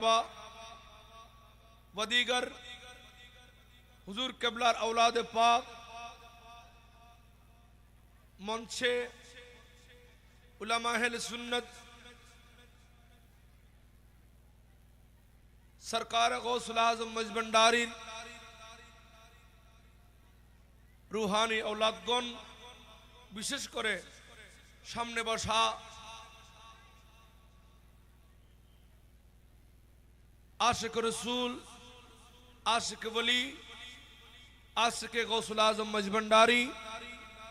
پاک و دیگر حضور قبلار اولاد پاک منچے علماء اہل سنت سرکار غوث العظم مجبنداری روحانی اولاد گن বিশেষ করে সামনে বসা আশিক রসুল, আশিক বলি আশিক গৌসুল আজম মজবন্ডারি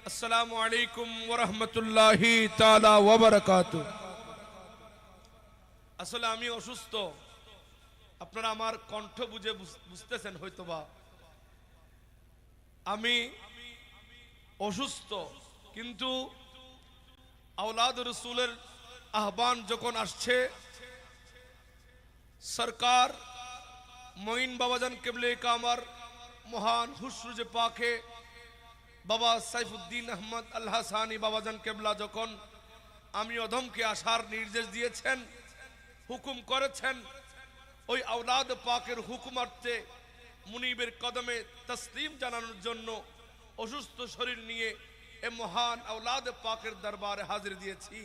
আসসালামু আলাইকুম ওরহমতুল্লাহি তালা ওবরাকাত আসলে আমি অসুস্থ। আপনারা আমার কণ্ঠ বুঝে বুঝ- বুঝতেছেন হয়তোবা। আমি অসুস্থ, কিন্তু আওলাদ রসুলের আহ্বান যখন আসছে সরকার, মঈন বাবাজান কেবলে কামার, মহান হুসরুজে পাকে বাবা সাইফুদ্দিন আহমদ আল্লাহ সাহানি বাবাজান কেবলা যখন আমি অধমকে আসার নির্দেশ দিয়েছেন, হুকুম করেছেন, ওই আওলাদ পাকের হুকুমার্থে মুনিবের কদমে তসলিম জানানোর জন্য অসুস্থ শরীর নিয়ে এ মহান আওলাদ পাকের দরবারে হাজির দিয়েছি।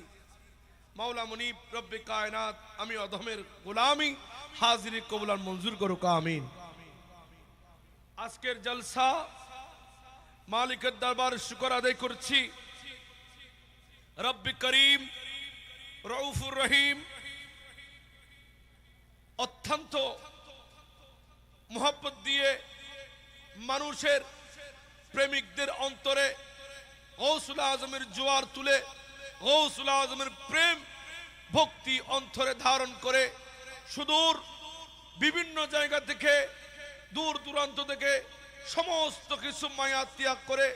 মাওলা মুনিব রব্বে কায়নাত, আমি অধমের গোলামি, হাজিরি কবুলার মঞ্জুর করুক, আমিন। আজকের জলসা, মালিকের দরবার শুকর আদায় করছি। রব্বি করিম, রউফুর রহিম, অত্যন্ত মোহব্বত দিয়ে মানুষের প্রেমিকদের অন্তরে গৌসুল আজমের জোয়ার তুলে গৌসুল আজমের প্রেম ভক্তি অন্তরে ধারণ করে সুদূর বিভিন্ন জায়গা থেকে, দূর দূরান্ত থেকে সমস্ত কিছু মায়া ত্যাগ করে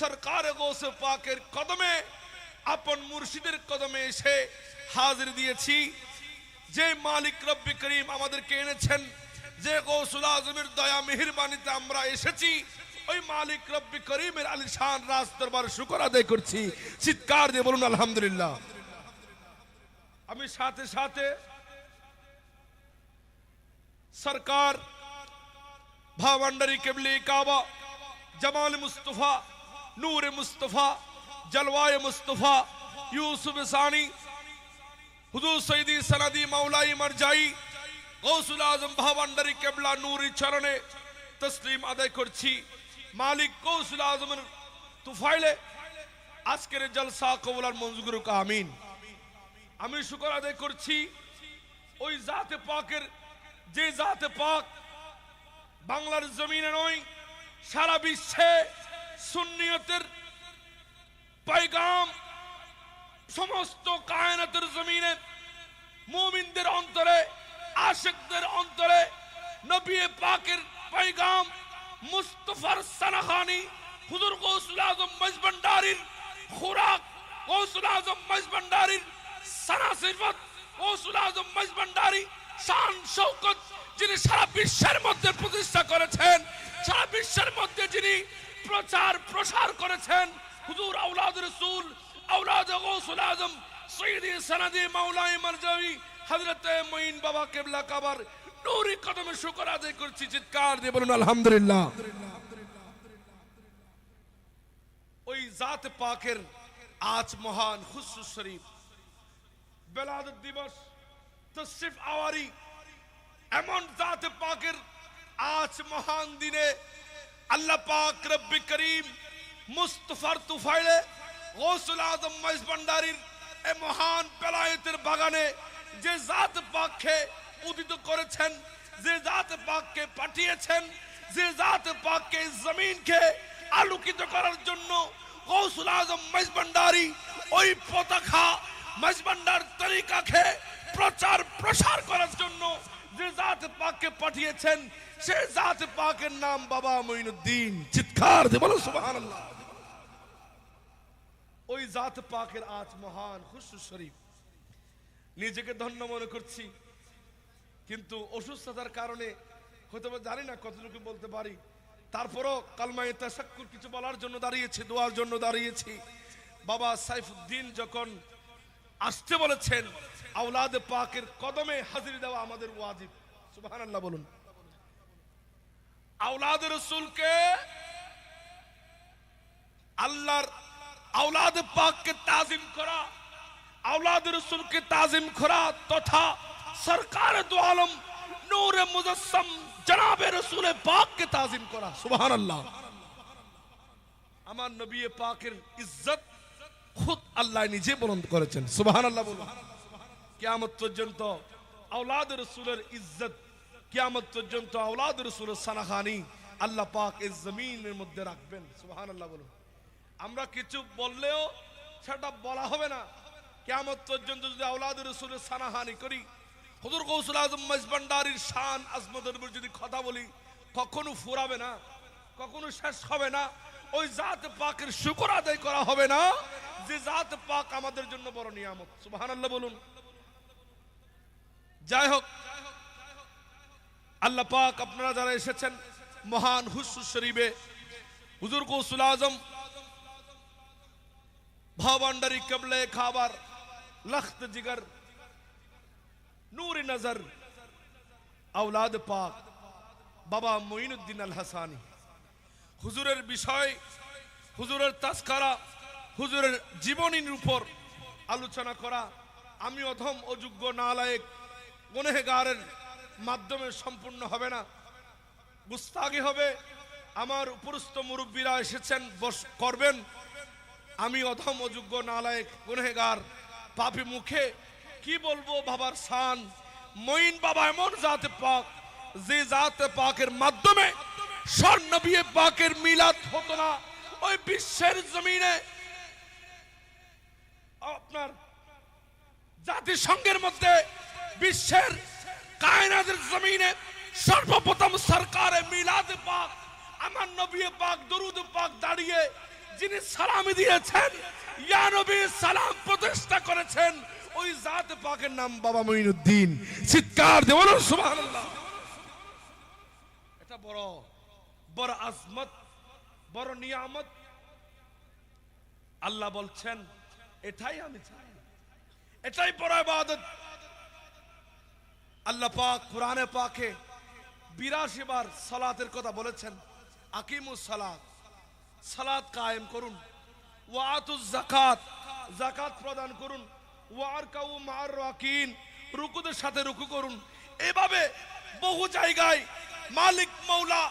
সরকার গোসে পাকের কদমে, আপন মুর্শিদের কদমে এসে হাজির দিয়েছি। যে মালিক রব্বি করিম আমাদেরকে এনেছেন, যে গৌসুল আজমের দয়া মেহরবানিতে আমরা এসেছি ওই মালিক রব্বি করিমের আলী শান রাজ দরবার শুকর আদায় করছি। চিৎকার দিয়ে বলুন, আলহামদুলিল্লাহ। আমি সাথে সাথে সরকার ভাবান্ডারি কেবলি কাবা, জামাল মুস্তফা, নূর মুস্তফা, জলওয়ায় মুস্তফা, ইউসুফ সানি হুদু সৈদি সনাদি মাওলাই মারজাই, গৌসুল আজম ভাবান্ডারি কেবলা নূরি চরণে তসলিম আদায় করছি। মালিক গৌসুল আজমের তুফাইলে আজকের জলসা কবুলার মঞ্জুর আমিন। আমি শুকর আদায় করছি, ওই জাতে পাকের, যে জাতে পাক বাংলার জমিনে নয়, সারা বিশ্বে সুন্নিয়তের পাইগাম, সমস্ত কায়নাতের জমিনে মুমিনদের অন্তরে, আশেকদের অন্তরে নবী পাকের পাইগাম মুস্তফার সানাখানি হুজুর গৌসুল আজম মজবন্ডারির খুরাক গৌসুল আজম মজবন্ডারির সানা সিফত গৌসুল আজম মজবন্ডারি শান শৌকত যিনি সারা বিশ্বের মধ্যে প্রতিষ্ঠা করেছেন, সারা বিশ্বের মধ্যে যিনি প্রচার প্রসার করেছেন, হুজুর আউলাদ রসুল আউলাদ গৌসুল আজম সৈয়দি সনদি মাওলাই মারজাবি হযরত মঈন বাবা কেবলা কাবার নূরি কদমে শুকর আদায় করছি, চিৎকার দিয়ে বলুন, আলহামদুলিল্লাহ। ওই জাত পাকের আজ মহান খুসরু শরীফ বেলাদত দিবস, তশরিফ আওয়ারি, এমন জাত পাকের আজ মহান দিনে আল্লাহ পাক রব্বি করিম মুস্তফার তুফাইলে গৌসুল আজম মহিষ ভান্ডারির এ মহান বেলায়েতের বাগানে যে জাত পাককে উদিত করেছেন, যে জাত পাককে পাঠিয়েছেন, যে জাত পাককে জমিনকে আলোকিত করার জন্য গৌসুল আজম মহিষ ওই পতাকা মহিষ ভান্ডার তরিকাকে প্রচার প্রসার করার জন্য যে জাত পাককে পাঠিয়েছেন, সে জাত পাকের নাম বাবা মঈনুদ্দিন। চিৎকার দিয়ে বলো, সুবহানাল্লাহ। ওই জাত পাকের আজ মহান খুশু শরীফ। নিজেকে ধন্য মনে করছি। কিন্তু অসুস্থতার কারণে, হয়তো জানি না কতটুকু বলতে পারি। তারপরও কালমায় তাসাক্কুর কিছু বলার জন্য দাঁড়িয়েছি, দোয়ার জন্য দাঁড়িয়েছি। বাবা সাইফুদ্দিন যখন আসতে বলেছেন, আওলাদ পাকের কদমে হাজির দেওয়া আমাদের ওয়াজিব। সুবহানাল্লাহ বলুন। আওলাদ রসুলকে, আল্লাহর আওলাদ পাককে তাজিম করা, আওলাদ রসুলকে তাজিম করা তথা সরকার দু আলম নূর মুজস্সম জনাবে রসুল পাককে তাজিম করা সুবহানাল্লাহ আমার নবী পাকের ইজ্জত খুদ আল্লাহ নিজে বলন্দ করেছেন সুবহানাল্লাহ বলুন কিয়ামত পর্যন্ত আওলাদ রসুলের ইজ্জত কিয়ামত পর্যন্ত আওলাদ রসুলের সানাখানি আল্লাহ পাক এই জমিনের মধ্যে রাখবেন সুবহানাল্লাহ বলুন আমরা কিছু বললেও সেটা বলা হবে না কিয়ামত পর্যন্ত যদি আওলাদ রসুলের সানাহানি করি হুজুর কৌশল আজম মজবান্ডারির শান আজমতের উপর যদি কথা বলি, কখনো ফুরাবে না, কখনো শেষ হবে না। ওই জাত পাকের শুকর আদায় করা হবে না, যে জাত পাক আমাদের জন্য বড় নিয়ামত। সুবহানাল্লাহ বলুন। যাই হোক, আল্লাহ পাক আপনারা যারা এসেছেন মহান হুসু শরীফে, হুজুর কৌসুল আজম ভাবান্ডারি কবলে খাবার, লখত জিগর নূর নজর আওলাদ পাক বাবা মঈনুদ্দিন আল হাসানি হুজুরের বিষয় হুজুরের তাস্কারা হুজুরের জীবনীর উপর আলোচনা করা আমি অধম অযোগ্য নালায়েক গুনেগারের মাধ্যমে সম্পূর্ণ হবে না গুস্তাগি হবে আমার উপরস্থ মুরব্বীরা এসেছেন বস করবেন আমি অধম অযোগ্য নালায়েক গুনেগার পাপি মুখে কি বলব বাবার শান? মঈন বাবা এমন জাতে পাক, যে জাতে পাকের মাধ্যমে স্বর্ণবী পাকের মিলাদ হতো না। ওই বিশ্বের জমিনে আপনার জাতিসংঘের মধ্যে বিশ্বের কায়নাতের জমিনে সর্বপ্রথম সরকারে মিলাদ পাক, আমার নবী পাক, দরুদ পাক দাঁড়িয়ে যিনি সালামি দিয়েছেন, ইয়া নবী সালাম প্রতিষ্ঠা করেছেন। ওই জাত পাকের নাম বাবা মঈনুদ্দিন। চিৎকার দেব এটা বড় বড় আজমত, বড় নিয়ামত। আল্লাহ বলছেন, এটাই আমি চাই। এটাই বড় ইবাদত। আল্লাহ পাক কোরআনে পাকে বিরাশি বার সালাতের কথা বলেছেন, আকিমুস সালাত। সালাত কায়েম করুন। ওয়াতুজ জাকাত জাকাত প্রদান করুন। ওয়ার কাউ মার রুকুদের সাথে রুকু করুন। এভাবে বহু জায়গায় মালিক মৌলা